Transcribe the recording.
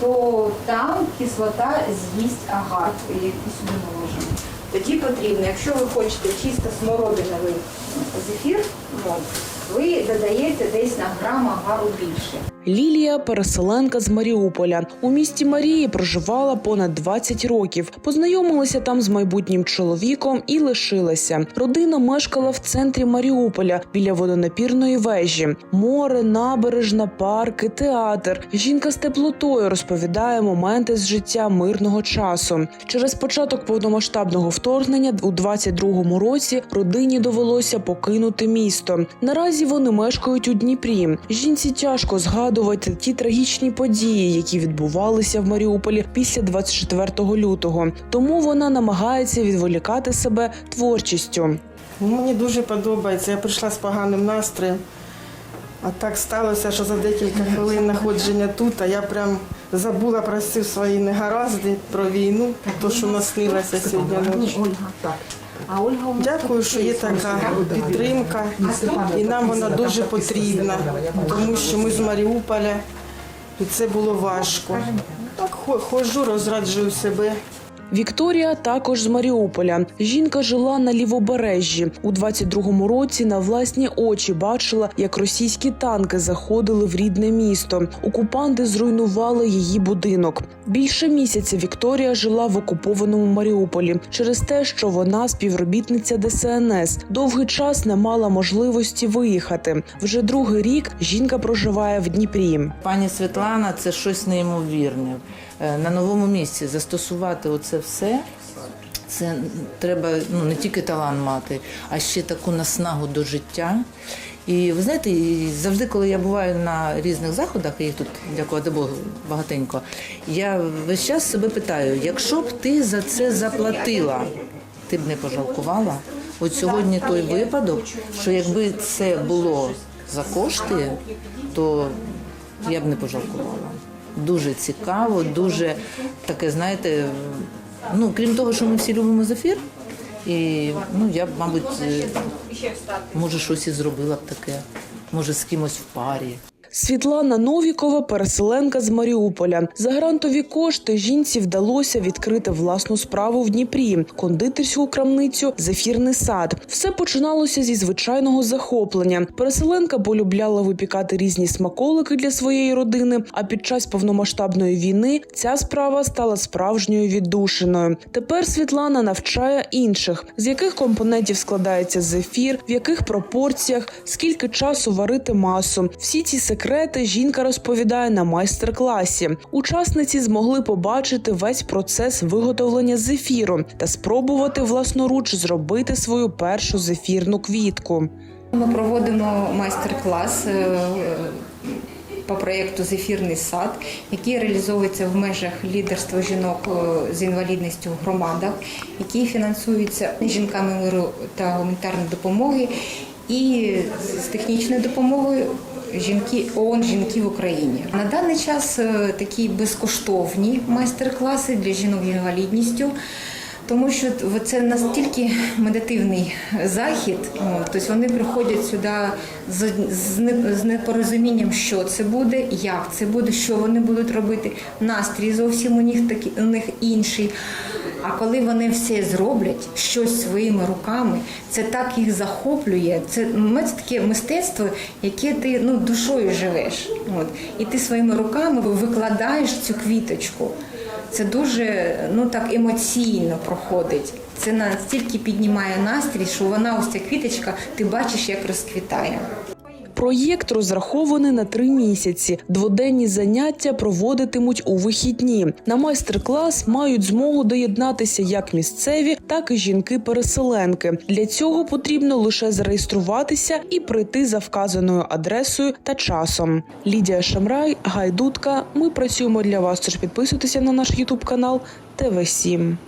то там кислота з'їсть агат, який сюди наложимо. Тоді потрібно, якщо ви хочете чисто смородиновий зефір, ви додаєте десь на грам агару більше. Лілія переселенка з Маріуполя. У місті Марії проживала понад 20 років. Познайомилася там з майбутнім чоловіком і лишилася. Родина мешкала в центрі Маріуполя біля водонапірної вежі. Море, набережна, парки, театр. Жінка з теплотою розповідає моменти з життя мирного часу. Через початок повномасштабного вторгнення у 22-му році родині довелося покинути місто. Наразі вони мешкають у Дніпрі. Жінці тяжко згадувати ті трагічні події, які відбувалися в Маріуполі після 24 лютого. Тому вона намагається відволікати себе творчістю. Ну, Мені дуже подобається. Я прийшла з поганим настроєм. А так сталося, що за декілька хвилин знаходження тут, а я прям забула про всі свої негаразди, про війну, то, що наснилося сьогодні ночі. Дякую, що є така підтримка, і нам вона дуже потрібна, тому що ми з Маріуполя, і це було важко. Так хо- ходжу, розраджую себе. Вікторія також з Маріуполя. Жінка жила на лівобережжі. У 22-му році на власні очі бачила, як російські танки заходили в рідне місто. Окупанти зруйнували її будинок. Більше місяця Вікторія жила в окупованому Маріуполі через те, що вона співробітниця ДСНС. Довгий час не мала можливості виїхати. Вже другий рік жінка проживає в Дніпрі. Пані Світлана, це щось неймовірне. Е, На новому місці застосувати оце все. Це треба ну не тільки талант мати, а ще таку наснагу до життя. І ви знаєте, завжди, коли я буваю на різних заходах, їх тут дякувати Богу багатенько, я весь час себе питаю: якщо б ти за це заплатила, ти б не пожалкувала. От сьогодні той випадок, що якби це було за кошти, то я б не пожалкувала. Дуже цікаво, дуже таке, знаєте, ну крім того, що ми всі любимо зефір, і ну я б, мабуть, е, може щось і зробила б таке, може з кимось в парі. Світлана Новікова, переселенка з Маріуполя. За грантові кошти жінці вдалося відкрити власну справу в Дніпрі, кондитерську крамницю Зефірний сад. Все починалося зі звичайного захоплення. Переселенка полюбляла випікати різні смаколики для своєї родини. А під час повномасштабної війни ця справа стала справжньою віддушиною. Тепер Світлана навчає інших, з яких компонентів складається зефір, в яких пропорціях, скільки часу варити масу. Всі ці секрети жінка розповідає на майстер-класі. Учасниці змогли побачити весь процес виготовлення зефіру та спробувати власноруч зробити свою першу зефірну квітку. Ми проводимо майстер-клас е, по проєкту Зефірний сад, який реалізовується в межах лідерства жінок е, з інвалідністю в громадах, який фінансується жінками миру та гуманітарної допомоги і з технічною допомогою. Жінки ООН жінки в Україні на даний час е, такі безкоштовні майстер-класи для жінок з інвалідністю. Тому що це настільки медитивний захід, тобто вони приходять сюди з непорозумінням, що це буде, як це буде, що вони будуть робити. Настрій зовсім у них такий, у них інший. А коли вони все зроблять, щось своїми руками, це так їх захоплює. Це м, це таке мистецтво, яке ти ну, душою живеш. От. І ти своїми руками викладаєш цю квіточку. Це дуже ну так емоційно проходить. Це настільки піднімає настрій, що вона ось ця квіточка, ти бачиш, як розквітає. Проєкт розрахований на три місяці. Дводенні заняття проводитимуть у вихідні. На майстер-клас мають змогу доєднатися як місцеві, так і жінки-переселенки. Для цього потрібно лише зареєструватися і прийти за вказаною адресою та часом. Лідія Шамрай, Гайдутка. Ми працюємо для вас. Тож підписуйтеся на наш Ютуб канал ТВ 7